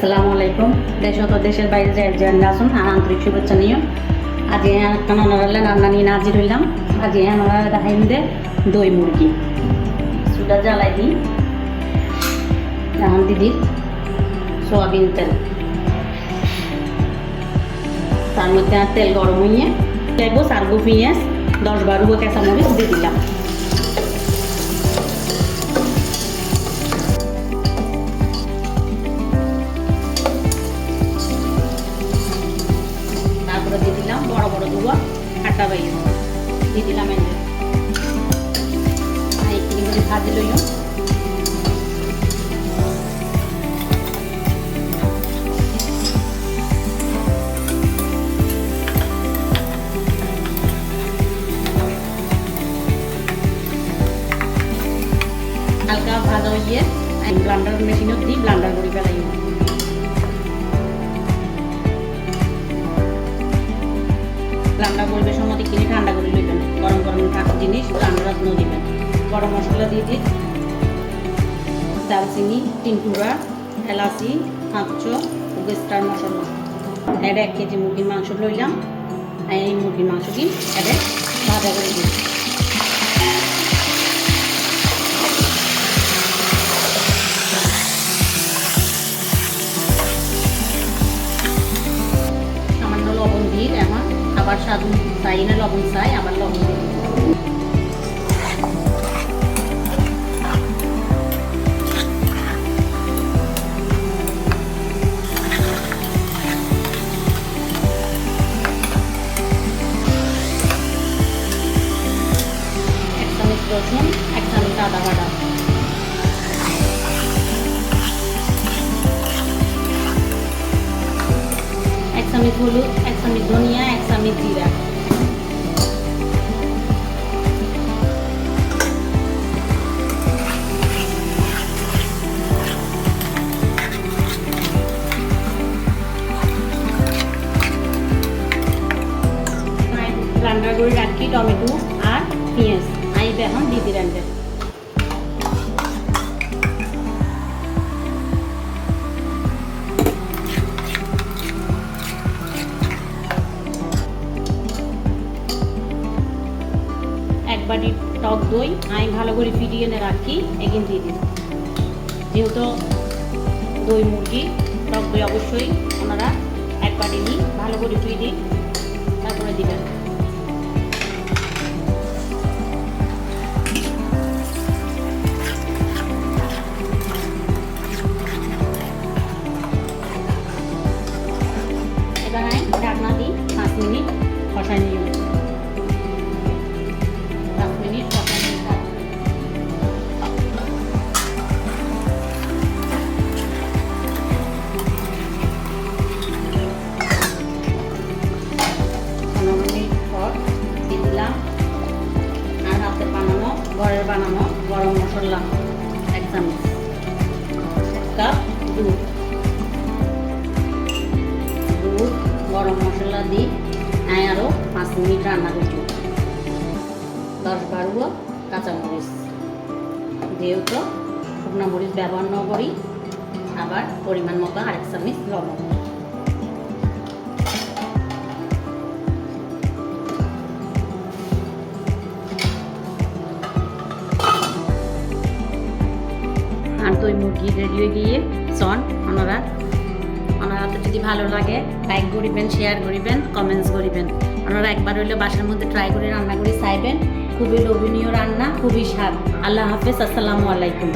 আসসালামু আলাইকুম। দেশ ও দেশের বাইরে যে যে আসুন আন্তরিক শুভেচ্ছা নিও। আজ ননারালে রান্না নিয়ে নাজির হইলাম। আজ আমরা দেখাইম দে দই মুরগি। সুটা জ্বালাই দিই। এখন দিদি, সোয়াবিন তেল। তার মধ্যে তেল গরম হইয়ে দেবো সারগো পেঁয়াজ দশ বারো কেঁচা মরিচ দিয়ে দিলাম। আটা বাইয়ে দিয়ে দিলাম এনে করে ভাজি লইও। হালকা ভাজা আমি ব্লান্ডার মেশিনত দিই ব্লান্ডার করে ফেলাই থাকা জিনিস রান্না নো দিবেন গরম মশলা দিয়ে দিন। দারচিনি, তিন এলাচি হাঁচ স্টার মশলা এটা এক কেজি মুরগির মাংস লইলাম। এই মুরগির মাংস দিন এটা ভাজা করে দিন। সামান্য লবণ দিই আমার আবার স্বাদ চাই না? লবণ চাই, আবার লবণ দিই রসুন এক চামচ আদা বাটা এক চামচ হলুদ, এক চামচ ধনিয়া, এক চামচ জিরা। রান্না করে রাখি, টমেটো আর পেঁয়াজ। আই এখন দিদি রান্না এক বাটি টক দই, আমি ভালো করে ফিটিয়ে এনে রাখি, এগিন দিয়ে দিই যেহেতু দই মুরগি, টক দই অবশ্যই ওনারা এক বাটি নিই ভালো করে ফিটিয়ে তারপরে দিবেন। এবার ঢাকনা দিই পাঁচ মিনিট কষাই নিয়ে পাঁচ মিনিট কষাই নিয়ে পনেরো মিনিট পর দিয়ে দিলাম। আর হাতে বানানো, ঘরের বানানো গরম মশলা, এক চামচ। এক কাপ দুধ। মশলা দিই আমি আরও পাঁচ মিনিট রান্না করব দশ বারো কাঁচামরিচ যেহেতু শুকনো মরিচ ব্যবহার না করি আবার পরিমাণ মতো আরেক চামচ লবণ আর দই মুরগি রেডি হয়ে গিয়ে চন ওনারা তো যদি ভালো লাগে লাইক করিবেন শেয়ার করিবেন কমেন্টস করিবেন। আপনারা একবার হইলে বাসার মধ্যে ট্রাই করে রান্না করে চাইবেন। খুবই লোভনীয় রান্না, খুবই স্বাদ। আল্লাহ হাফেজ, আসসালামু আলাইকুম।